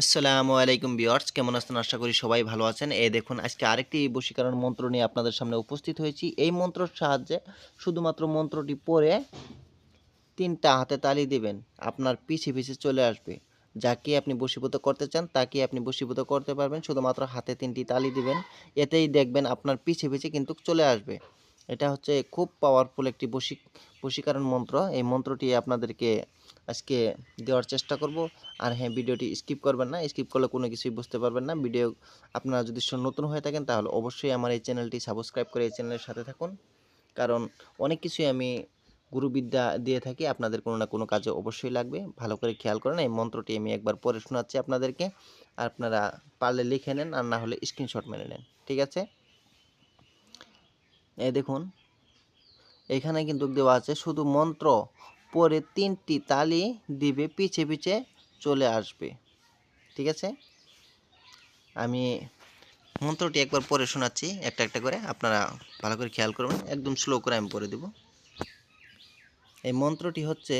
আসসালামু আলাইকুম বিয়ার্স কেমন আছেন? আশা করি সবাই ভালো আছেন। এ দেখুন, আজকে আরেকটি বশীকরণ মন্ত্র নিয়ে আপনাদের সামনে উপস্থিত হয়েছি। এই মন্ত্রর সাহায্যে শুধুমাত্র মন্ত্রটি পড়ে তিনটা হাতে তালি দিবেন। আপনার পিছে পিছে চলে আসবে। যাকে আপনি বশীভূত করতে চান, তাকে আপনি বশীভূত করতে পারবেন। শুধুমাত্র হাতে তিনটি তালি দিবেন। এতেই দেখবেন আপনার পিছে পিছে কিন্তু চলে আসবে। এটা হচ্ছে খুব পাওয়ারফুল একটি বশী বশীকরণ মন্ত্র। এই মন্ত্রটি আপনাদেরকে আজকে দেওয়ার চেষ্টা করব। আর হ্যাঁ ভিডিওটি স্কিপ করবেন না। স্কিপ করলে কোনো কিছুই বুঝতে পারবেন না। ভিডিও আপনারা যদি নতুন হয়ে থাকেন, তাহলে অবশ্যই আমার এই চ্যানেলটি সাবস্ক্রাইব করে এই চ্যানেলের সাথে থাকুন। কারণ অনেক কিছুই আমি গুরুবিদ্যা দিয়ে থাকি। আপনাদের কোনো না কোনো কাজে অবশ্যই লাগবে। ভালো করে খেয়াল করেন, এই মন্ত্রটি আমি একবার পড়ে শোনাচ্ছি আপনাদেরকে। আর আপনারা পারলে লিখে নেন আর না হলে স্ক্রিনশট মেরে নেন। ঠিক আছে? এই দেখুন। এখানে কিন্তু দেওয়া আছে, শুধু মন্ত্র পরে তিনটি তালি দিবে, পিছে পিছে চলে আসবে। ঠিক আছে? আমি মন্ত্রটি একবার পরে শোনাচ্ছি, একটা একটা করে। আপনারা ভালো করে খেয়াল করবেন, একদম স্লো করে আমি পড়ে দেব। এই মন্ত্রটি হচ্ছে,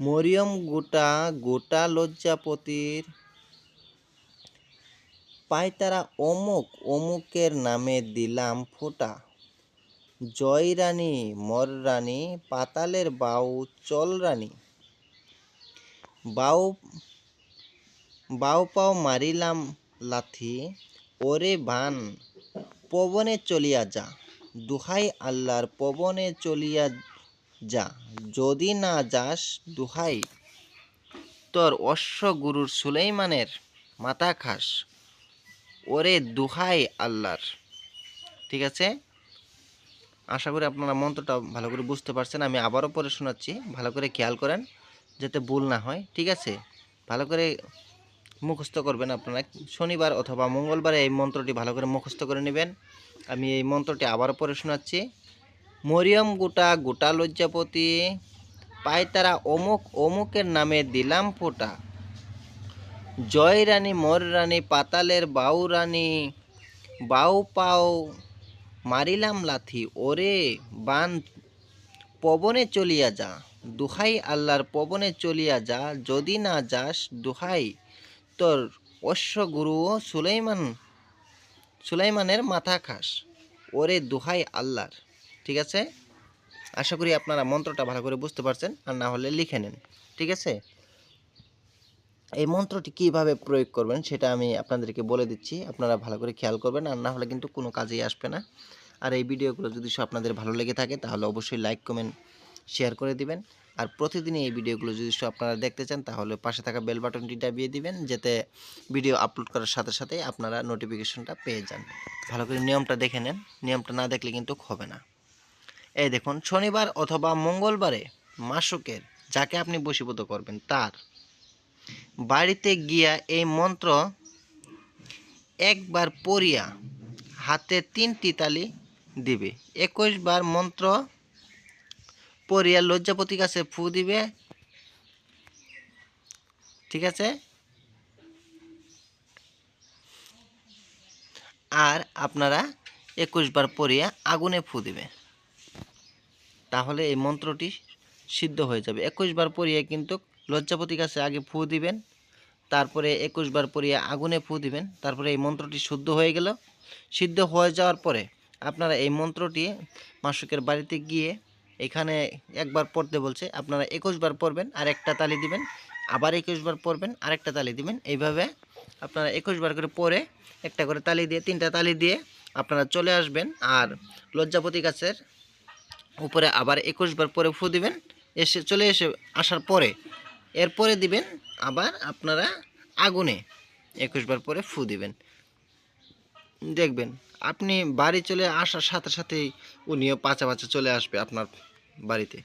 মরিয়ম গোটা গোটা লজ্জাপতির পায়তারা অমুক অমুকের নামে দিলাম ফোঁটা। জয় রানী মর রানী পাতালের বাউ চল রানী বাউ বাউ পাও মারিলাম লাথি, ওরে বান পবনে চলিয়া যা। দুহাই আল্লাহর পবনে চলিয়া যা। যদি না যাস দুহাই, তোর অশ্ব গুরুর সুলেইমানের মাথা খাস। ওরে দুহাই আল্লাহর। ঠিক আছে? আশা করি আপনারা মন্ত্রটা ভালো করে বুঝতে পারছেন। আমি আবারও পরে শোনাচ্ছি। ভালো করে খেয়াল করেন যাতে ভুল না হয়। ঠিক আছে? ভালো করে মুখস্থ করবেন আপনারা। শনিবার অথবা মঙ্গলবারে এই মন্ত্রটি ভালো করে মুখস্থ করে নেবেন। আমি এই মন্ত্রটি আবারও পরে শোনাচ্ছি। মরিয়ম গোটা গোটা লজ্জাপতি পায় তারা অমুক অমুকের নামে দিলাম ফোঁটা। জয় রানী, মর রানী, পাতালের বাউ রানী, বাউ পাও মারিলাম লাথি, ওরে বান, পবনে চলিয়া যা, দুহাই আল্লাহর পবনে চলিয়া যা, যদি না যাস দুহাই তোর অশ্ব গুরু সুলাইমান, সুলাইমানের মাথা খাস, ওরে দুহাই আল্লাহর, ঠিক আছে? আশা করি আপনারা মন্ত্রটা ভালো করে বুঝতে পারছেন, আর না হলে লিখে নেন, ঠিক আছে? এই মন্ত্রটি কীভাবে প্রয়োগ করবেন সেটা আমি আপনাদেরকে বলে দিচ্ছি। আপনারা ভালো করে খেয়াল করবেন আর না হলে কিন্তু কোনো কাজেই আসবে না। আর এই ভিডিওগুলো যদি আপনাদের ভালো লেগে থাকে তাহলে অবশ্যই লাইক, কমেন্ট, শেয়ার করে দিবেন। আর প্রতিদিনই এই ভিডিওগুলো যদি আপনারা দেখতে চান তাহলে পাশে থাকা বেল বাটনটি দাবিয়ে দিবেন যাতে ভিডিও আপলোড করার সাথে সাথে আপনারা নোটিফিকেশনটা পেয়ে যান। ভালো করে নিয়মটা দেখে নেন। নিয়মটা না দেখলে কিন্তু হবে না। এই দেখুন, শনিবার অথবা মঙ্গলবারে মাসুকের, যাকে আপনি বশীভূত করবেন, তার বাড়িতে গিয়া এই মন্ত্র একবার পড়িয়া হাতে তিনটি তালি দিবে। একুশ বার মন্ত্র পড়িয়া লজ্জাপতি কাছে ফু দিবে। ঠিক আছে? আর আপনারা একুশ বার পড়িয়া আগুনে ফু দিবে। তাহলে এই মন্ত্রটি সিদ্ধ হয়ে যাবে। একুশ বার পড়িয়ে কিন্তু লজ্জাপতি গাছে আগে ফু দিবেন, তারপরে একুশ বার পরিয়ে আগুনে ফু দিবেন, তারপরে এই মন্ত্রটি শুদ্ধ হয়ে গেল। সিদ্ধ হয়ে যাওয়ার পরে আপনারা এই মন্ত্রটি মাসুকের বাড়িতে গিয়ে এখানে একবার পড়তে বলছে, আপনারা একুশ বার পড়বেন আর একটা তালি দিবেন, আবার একুশ বার পড়বেন, আরেকটা তালি দিবেন। এইভাবে আপনারা একুশ বার করে পরে একটা করে তালি দিয়ে, তিনটা তালি দিয়ে আপনারা চলে আসবেন আর লজ্জাপতি গাছের উপরে আবার একুশ বার পরে ফু দিবেন। এসে চলে এসে আসার পরে এরপরে দিবেন আবার আপনারা আগুনে একুশ বার পরে ফু দিবেন। দেখবেন, আপনি বাড়ি চলে আসার সাথে সাথেই উনিও পাচা পাচা চলে আসবে আপনার বাড়িতে।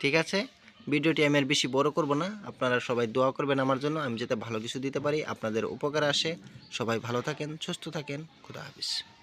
ঠিক আছে? ভিডিওটি আমি আর বেশি বড় করব না। আপনারা সবাই দোয়া করবেন আমার জন্য। আমি যাতে ভালো কিছু দিতে পারি, আপনাদের উপকার আসে। সবাই ভালো থাকেন, সুস্থ থাকেন। খুদা হাফিজ।